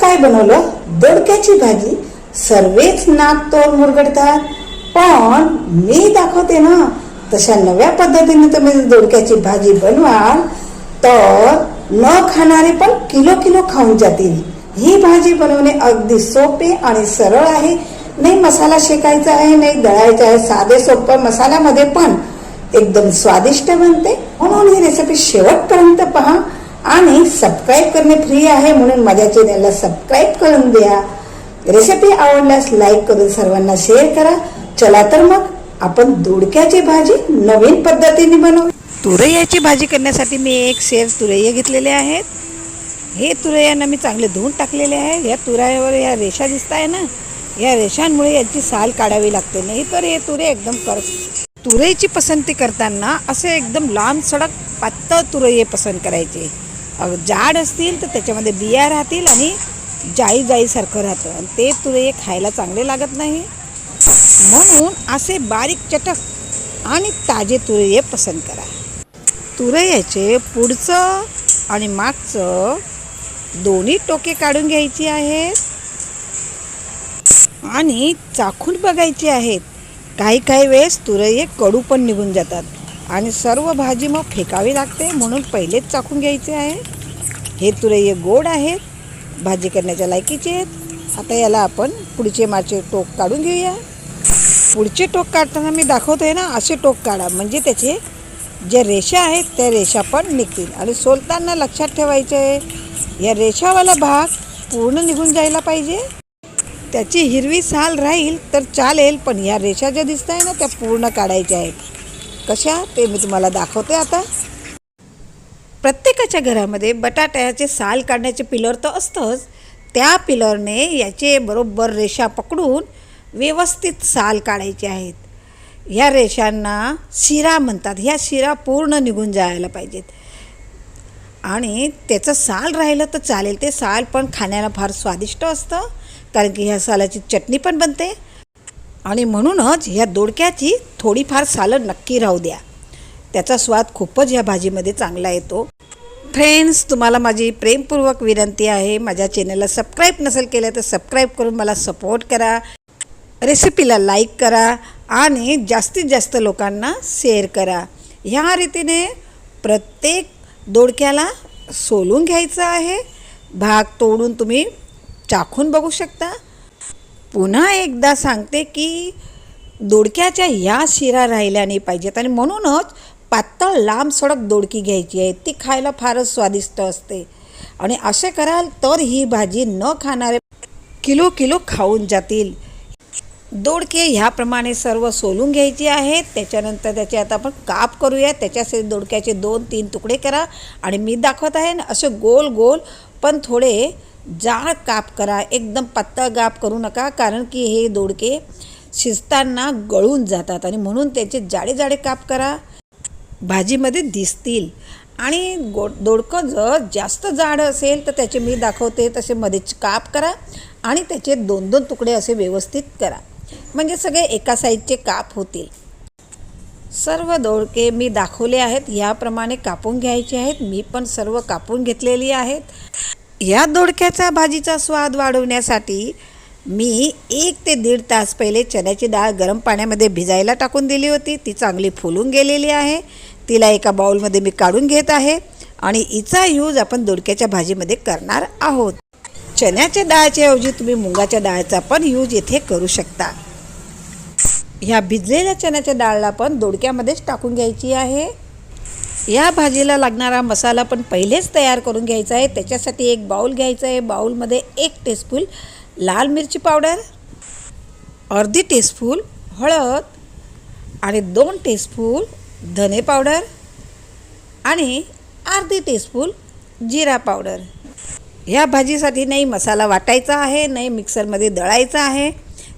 काय बनवलं? दोडक्याची भाजी. सर्वेच नाक तोड मुरगडतात. पण मी दाखवते ना तशा नव्या पद्धतीने तुम्ही दोडक्याची भाजी बनवाल तर न खाणारे पण किलो किलो खाऊन जातील. ही भाजी बनवणे अगदी सोपे आणि सरळ आहे. नाही मसाला शेकायचा आहे नाही दळायचा आहे. साधे सोपं मसाल्यामध्ये पण एकदम स्वादिष्ट बनते. म्हणून ही रेसिपी शेवटपर्यंत पहा. आणि सबस्क्राईब करणे फ्री आहे म्हणून माझ्या चॅनलला सबस्क्राईब करून द्या. रेसिपी आवडल्यास लाईक करून सर्वांना शेअर करा. चला तर मग आपण दोडक्याची भाजी नवीन पद्धतीने बनवू. तुरैयाची भाजी करण्यासाठी मी एक शेर तुरैया घेतलेले आहेत. हे तुरैयांना मी चांगले धुवून टाकलेले आहे. या तुरायावर या रेषा दिसत आहे ना? या रेषांमुळे याची साल काढावी लागते. नाही तर हे तुरे एकदम कर तुरईची पसंती करताना असे एकदम लांब सडक पातळ तुरैये पसंत करायचे. जाड असतील तर त्याच्यामध्ये बिया राहतील आणि जाई जाईसारखं राहतं. आणि ते तुरे खायला चांगले लागत नाही. म्हणून असे बारीक चटक आणि ताजे तुरे पसंत करा. तुरयाचे पुढचं आणि मागचं दोन्ही टोके काढून घ्यायची आहेत. आणि चाखून बघायचे आहेत. काही काही वेळेस तुरये कडू पण निघून जातात. आणि सर्व भाजी मग फेकावी लागते म्हणून पहिलेच चाखून घ्यायचे आहे. हे तुरये गोड आहेत भाजी करण्याच्या लायकीचे आहेत. आता याला आपण पुढचे माचे टोक काढून घेऊया. पुढचे टोक काढताना मी दाखवतो आहे ना असे टोक काढा. म्हणजे त्याचे ज्या रेषा आहेत त्या रेषा पण निघतील. आणि सोलताना लक्षात ठेवायचे आहे या रेषावाला भाग पूर्ण निघून जायला पाहिजे. त्याची हिरवी साल राहील तर चालेल पण या रेषा ज्या दिसत आहे ना त्या पूर्ण काढायच्या आहेत. कशा ते मी तुम्हाला दाखवते आता. प्रत्येकाच्या घरामध्ये बटाट्याचे साल काढण्याचे पिलर तर असतंच. त्या पिलरने याचे बरोबर रेषा पकडून व्यवस्थित साल काढायचे आहेत. ह्या रेषांना शिरा म्हणतात. ह्या शिरा पूर्ण निघून जायला पाहिजेत. आणि त्याचं साल राहिलं तर चालेल. ते साल पण खाण्याला फार स्वादिष्ट असतं. कारण की ह्या सालाची चटणी पण बनते. आणि म्हणूनच ह्या दोडक्याची थोडीफार सालं नक्की राहू द्या. त्याचा स्वाद खूपच ह्या भाजीमध्ये चांगला येतो. फ्रेंड्स तुम्हाला माझी प्रेमपूर्वक विनंती आहे. माझ्या चॅनलला सबस्क्राईब नसेल केलं तर सबस्क्राईब करून मला सपोर्ट करा. रेसिपीला लाईक करा आणि जास्तीत जास्त लोकांना शेअर करा. ह्या रीतीने प्रत्येक दोडक्याला सोलून घ्यायचं आहे. भाग तोडून तुम्ही चाखून बघू शकता. पुन्हा एकदा सांगते की दोडक्याच्या ह्या शिरा राहिल्या नाही पाहिजेत. आणि म्हणूनच पातळ लांब सडक दोडकी घ्यायची आहे. ती खायला फारच स्वादिष्ट असते. आणि असे कराल तर ही भाजी न खाणारे किलो किलो खाऊन जातील. दोडके ह्याप्रमाणे सर्व सोलून घ्यायचे आहेत त्याच्यानंतर त्याचे आता आपण काप करूया. त्याच्यासाठी दोडक्याचे दोन तीन तुकडे करा. आणि मी दाखवत आहे ना असे गोल गोल पण थोडे जाड काप करा एकदम पातळ गाप करू नका कारण की हे दोडके शिजताना गळून जातात आणि म्हणून त्याचे जाडे जाडे काप करा. भाजीमध्ये दिसतील. आणि गो दोडकं जर जास्त जाड असेल तर त्याचे मी दाखवते तसे मध्येच काप करा आणि त्याचे दोन दोन तुकडे असे व्यवस्थित करा. म्हणजे सगळे एका साईजचे काप होतील. सर्व दोडके मी दाखवले आहेत ह्याप्रमाणे कापून घ्यायचे आहेत. मी पण सर्व कापून घेतलेली आहेत. या दोडक्याचा भाजीचा स्वाद वाढवण्यासाठी मी एक ते दीड तास पहिले चण्याची डाळ गरम पाण्यामध्ये भिजायला टाकून दिली होती. ती चांगली फुलून गेलेली आहे. तिला एका बाउलमध्ये मी काढून घेत आहे आणि हिचा यूज आपण दोडक्याच्या भाजीमध्ये करणार आहोत. चण्याच्या डाळच्या ऐवजी तुम्ही मुगाच्या डाळचा पण यूज येथे करू शकता. ह्या भिजलेल्या चण्याच्या डाळला पण दोडक्यामध्येच टाकून घ्यायची आहे. या भाजीला लागणारा मसाला पण पहिलेच तयार करून घ्यायचा आहे. त्याच्यासाठी एक बाऊल घ्यायचा आहे. बाऊलमध्ये एक टेस्टफूल लाल मिरची पावडर अर्धी टेस्टफूल हळद आणि दोन टेस्टफूल धने पावडर आणि अर्धी टेस्टफूल जिरा पावडर. ह्या भाजीसाठी नाही मसाला वाटायचा आहे नाही मिक्सरमध्ये दळायचा आहे.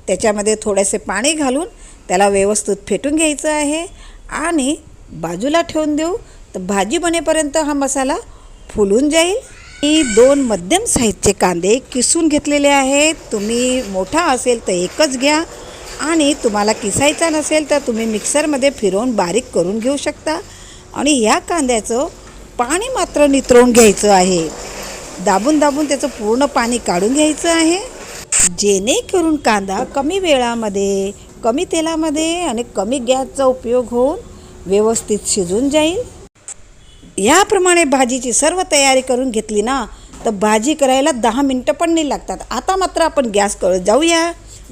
त्याच्यामध्ये थोडेसे पाणी घालून त्याला व्यवस्थित फेटून घ्यायचं आहे आणि बाजूला ठेवून देऊ. तर भाजी बनेपर्यंत हा मसाला फुलून जाईल. मी दोन मध्यम साईजचे कांदे किसून घेतलेले आहेत. तुम्ही मोठा असेल तर एकच घ्या. आणि तुम्हाला किसायचा नसेल तर तुम्ही मिक्सरमध्ये फिरवून बारीक करून घेऊ शकता. आणि या कांद्याचं पाणी मात्र नितरवून घ्यायचं आहे. दाबून दाबून त्याचं पूर्ण पाणी काढून घ्यायचं आहे. जेणेकरून कांदा कमी वेळामध्ये कमी तेलामध्ये आणि कमी गॅसचा उपयोग होऊन व्यवस्थित शिजून जाईल. याप्रमाणे भाजीची सर्व तयारी करून घेतली ना तर भाजी करायला दहा मिनटं पण नाही लागतात. आता मात्र आपण गॅस कर जाऊया.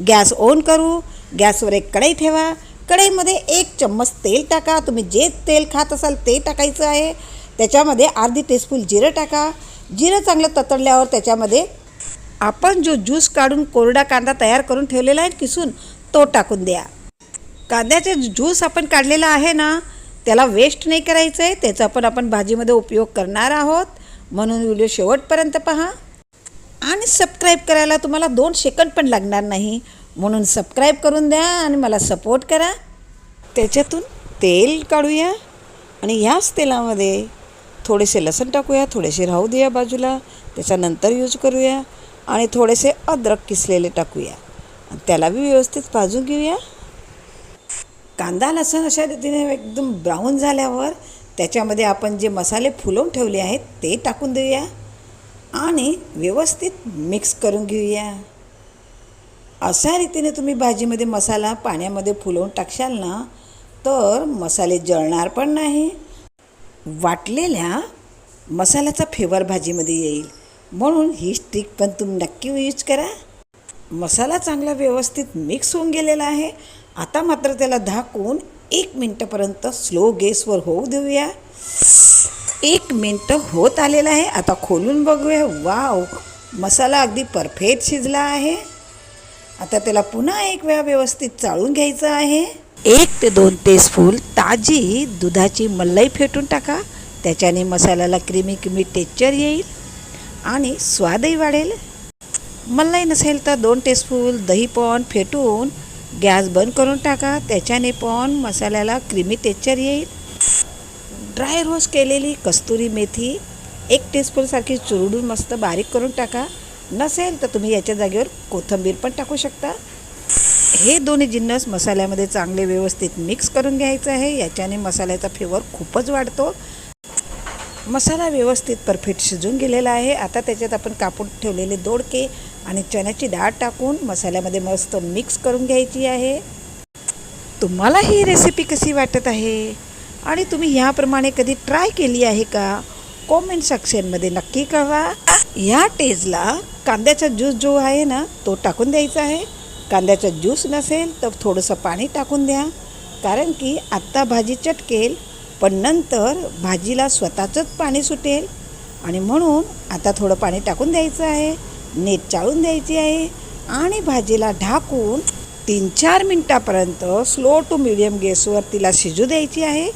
गॅस ऑन करू. गॅसवर एक कढई ठेवा. कढईमध्ये एक चम्मच तेल टाका. तुम्ही जे तेल खात असाल ते टाकायचं आहे. त्याच्यामध्ये अर्धी टीस्पून जिरं टाका. जिरं चांगलं ततडल्यावर त्याच्यामध्ये आपण जो ज्यूस काढून कोरडा कांदा तयार करून ठेवलेला आहे किसून तो टाकून द्या. कांद्याचे ज्यूस आपण काढलेला आहे ना त्याला वेस्ट नाही करायचं आहे त्याचा पण आपण भाजीमध्ये उपयोग करणार आहोत. म्हणून व्हिडिओ शेवटपर्यंत पहा. आणि सबस्क्राईब करायला तुम्हाला दोन सेकंड पण लागणार नाही. म्हणून सबस्क्राईब करून द्या आणि मला सपोर्ट करा. त्याच्यातून तेल काढूया. आणि ह्याच तेलामध्ये थोडेसे लसण टाकूया थोडेसे राहू देऊया बाजूला. त्याच्यानंतर यूज करूया. आणि थोडेसे अद्रक किसलेले टाकूया. त्याला बी व्यवस्थित भाजून घेऊया. कांदा लसूण अशा रीतीने एकदम ब्राऊन झाल्यावर त्याच्यामध्ये आपण जे मसाले फुलवून ठेवले आहेत ते टाकून देऊया आणि व्यवस्थित मिक्स करून घेऊया. अशा रीतीने तुम्ही भाजीमध्ये मसाला पाण्यामध्ये फुलवून टाकशाल ना तर मसाले जळणार पण नाही. वाटलेल्या मसाल्याचा फेवर भाजीमध्ये येईल. म्हणून ही स्टिक पण तुम्ही नक्की यूज करा. मसाला चांगला व्यवस्थित मिक्स होऊन गेलेला आहे. आता मात्र त्याला धाकून एक मिनटापर्यंत स्लो गॅसवर होऊ देऊया. एक मिनटं होत आलेलं आहे. आता खोलून बघूया. वाव! मसाला अगदी परफेक्ट शिजला आहे. आता त्याला पुन्हा एक वेळा व्यवस्थित चाळून घ्यायचं आहे. एक ते दोन टेस्पूल ताजी दुधाची मलई फेटून टाका. त्याच्याने मसाल्याला क्रीमी क्रीमी टेक्चर येईल आणि स्वादही वाढेल. मलई नसेल तर दोन टेस्पूल दही पण फेटून गॅस बंद करून टाका त्याच्याने पण मसाल्याला क्रीमी टेक्चर येईल. ड्राय रोस्ट केलेली कस्तुरी मेथी एक टीस्पूनसारखी चुरडून मस्त बारीक करून टाका. नसेल तर तुम्ही याच्या जागेवर कोथिंबीर पण टाकू शकता. हे दोन्ही जिन्नस मसाल्यामध्ये चांगले व्यवस्थित मिक्स करून घ्यायचं आहे. याच्याने मसाल्याचा फ्लेवर खूपच वाढतो. मसाला व्यवस्थित परफेक्ट शिजून गेलेला आहे. आता त्याच्यात आपण कापून ठेवलेले दोडके आणि चण्याची डाळ टाकून मसाल्यामध्ये मस्त मिक्स करून घ्यायची आहे. तुम्हाला ही रेसिपी कशी वाटत आहे? आणि तुम्ही ह्याप्रमाणे कधी ट्राय केली आहे का? कॉमेंट सेक्शनमध्ये नक्की कळवा. या टेजला कांद्याचा ज्यूस जो आहे ना तो टाकून द्यायचा आहे. कांद्याचा ज्यूस नसेल तर थोडंसं पाणी टाकून द्या. कारण की आत्ता भाजी चटकेल पण नंतर भाजीला स्वतःचंच पाणी सुटेल. आणि म्हणून आता थोडं पाणी टाकून द्यायचं आहे. नीट चाळून द्यायची आहे आणि भाजीला ढाकून तीन चार मिनटापर्यंत स्लो टू मिडियम गॅसवर तिला शिजू द्यायची आहे.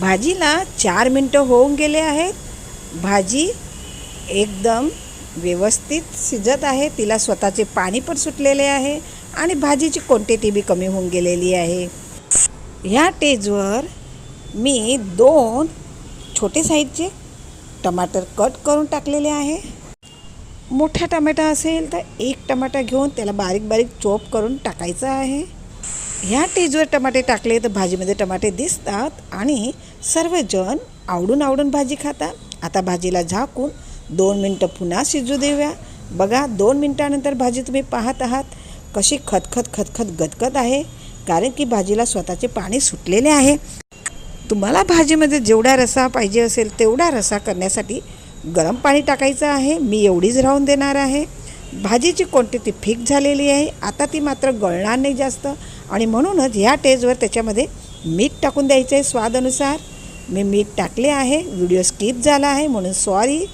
भाजीला चार मिनटं होऊन गेले आहेत. भाजी एकदम व्यवस्थित शिजत आहे. तिला स्वतःचे पाणी पण सुटलेले आहे आणि भाजीची क्वांटिटी बी कमी होऊन गेलेली आहे. ह्या टेजवर मी दोन छोटे साईजचे टमाटर कट करून टाकलेले आहे. मोठा टमाटा असेल तर एक टमाटा घेऊन त्याला बारीक बारीक चॉप करून टाकायचं आहे. ह्या टेजवर टमाटे टाकले तर भाजीमध्ये टमाटे दिसतात आणि सर्वजण आवडून आवडून भाजी खातात. आता भाजीला झाकून दोन मिनटं पुन्हा शिजू देऊया. बघा दोन मिनटानंतर भाजी तुम्ही पाहत आहात. कशी खतखत खतखत गदगद आहे. कारण की भाजीला स्वतःचे पाणी सुटलेले आहे. तुम्हाला भाजीमध्ये जेवढा रसा पाहिजे असेल तेवढा रसा करण्यासाठी गरम पाणी टाकायचं आहे मी एवढीच राहून देणार आहे. भाजीची क्वांटिटी फिक झालेली आहे आता ती मात्र गळणार नाही जास्त. आणि म्हणूनच ह्या टेजवर त्याच्यामध्ये मीठ टाकून द्यायचं आहे स्वादानुसार. मी मीठ टाकले आहे व्हिडिओ स्किप झाला आहे म्हणून सॉरी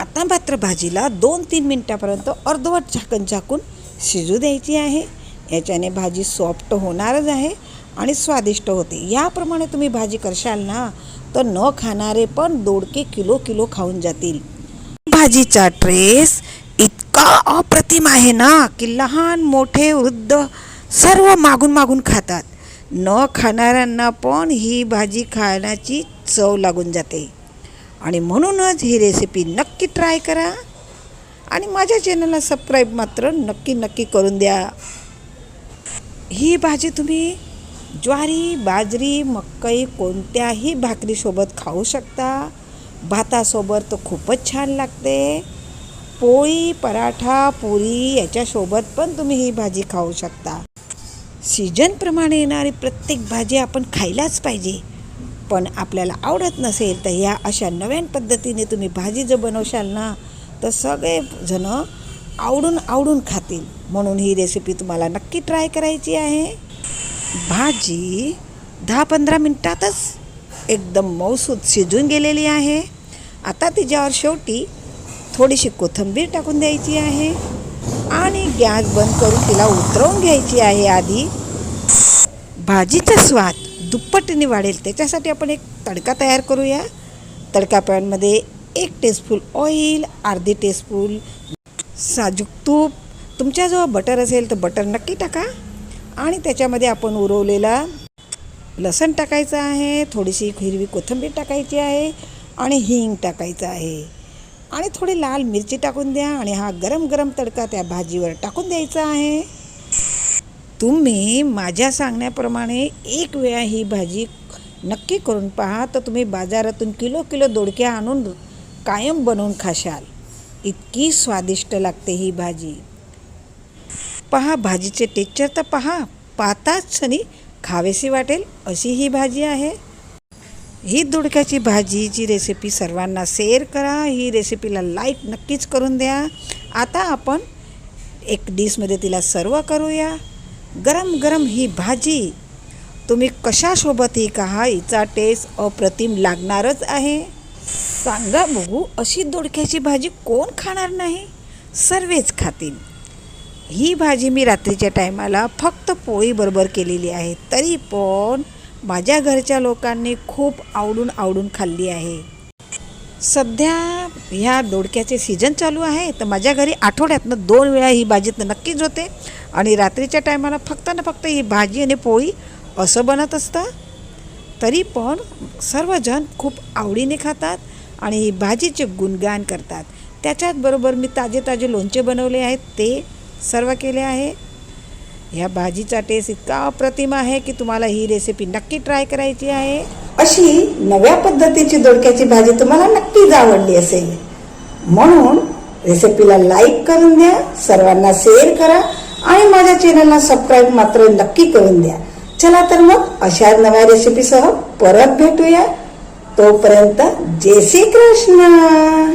आता मात्र भाजीला दोन तीन मिनटापर्यंत अर्धवट झाकण झाकून शिजू द्यायची आहे. याच्याने भाजी सॉफ्ट होणारच आहे आणि स्वादिष्ट होते. याप्रमाणे तुम्ही भाजी करशाल ना तर न खाणारे पण दोडके किलो किलो खाऊन जातील. भाजीचा ट्रेस इतका अप्रतिम आहे ना की लहान मोठे वृद्ध सर्व मागून मागून खातात. न खाणाऱ्यांना पण ही भाजी खाण्याची चव लागून जाते. आणि म्हणूनच ही रेसिपी नक्की ट्राय करा. आणि माझ्या चॅनलला सबस्क्राईब मात्र नक्की नक्की करून द्या. ही भाजी तुम्ही ज्वारी बाजरी मकई कोणत्याही भाकरीसोबत खाऊ शकता. भातासोबत तर खूपच छान लागते. पोळी पराठा पुरी याच्यासोबत पण तुम्ही ही भाजी खाऊ शकता. सीजनप्रमाणे येणारी प्रत्येक भाजी आपण खायलाच पाहिजे. पण आपल्याला आवडत नसेल तर ह्या अशा नव्यान पद्धतीने तुम्ही भाजी जर बनवशाल ना तर सगळेजणं आवडून आवडून खातील. म्हणून ही रेसिपी तुम्हाला नक्की ट्राय करायची आहे. भाजी दहा पंधरा मिनटातच एकदम मऊसूत शिजून गेलेली आहे. आता तिच्यावर शेवटी थोडीशी कोथिंबीर टाकून द्यायची आहे आणि गॅस बंद करून तिला उतरवून घ्यायची आहे आधी. भाजीचा स्वाद दुप्पटीने वाढेल. त्याच्यासाठी आपण एक तडका तयार करूया. तडका पॅनमध्ये एक टेस्पून ऑइल अर्धी टेस्पून साजूक तूप. तुमच्याजवळ बटर असेल तर बटर नक्की टाका. आणि त्याच्यामध्ये आपण उरवलेला लसण टाकायचं आहे थोडीशी हिरवी कोथिंबीर टाकायची आहे आणि हिंग टाकायचं आहे. आणि थोडी लाल मिरची टाकून द्या आणि हा गरम गरम तडका त्या भाजीवर टाकून द्यायचा आहे. तुम्ही माझ्या सांगण्याप्रमाणे एक वेळा ही भाजी नक्की करून पहा तर तुम्ही बाजारातून किलो किलो दोडक्या आणून कायम बनवून खाशाल. इतकी स्वादिष्ट लागते ही भाजी. पहा भाजीचे टेक्चर तर पहा. पाहताच क्षणी खावेशी वाटेल अशी ही भाजी आहे. ही दोडक्याची भाजीची रेसिपी सर्वांना शेअर करा. ही रेसिपीला लाईक नक्कीच करून द्या. आता आपण एक डिशमध्ये तिला सर्व करूया. गरम गरम ही भाजी. तुम्ही कशासोबतही कहा हिचा टेस्ट अप्रतिम लागणारच आहे. सांगा बघू अशी दोडक्याची भाजी कोण खाणार नाही? सर्वच खातील. ही भाजी मी रात्रीच्या टायमाला फक्त पोळीबरोबर केलेली आहे. तरी पण माझ्या घरच्या लोकांनी खूप आवडून आवडून खाल्ली आहे. सध्या ह्या दोडक्याचे सीजन चालू आहे. तर माझ्या घरी आठवड्यातनं दोन वेळा ही भाजी तर नक्कीच होते. आणि रात्रीच्या टायमाला फक्त ना फक्त ही भाजी आणि पोळी असं बनत असतं. तरी पण सर्वजण खूप आवडीने खातात आणि ही भाजीचे गुणगान करतात. त्याच्याचबरोबर मी ताजे ताजे लोणचे बनवले आहेत. ते सर्व केले आहे. ह्या भाजीचा टेस्ट इतका अप्रतिम आहे की तुम्हाला ही रेसिपी नक्की ट्राय करायची आहे. अशी नव्या पद्धतीची दोडक्याची भाजी तुम्हाला नक्कीच आवडली असेल. म्हणून रेसिपीला लाईक करून द्या सर्वांना शेअर करा आणि माझ्या चॅनलला सबस्क्राईब मात्र नक्की करून द्या. चला तर मग अशा नव्या रेसिपीसह परत भेटूया. तोपर्यंत जय श्री कृष्ण!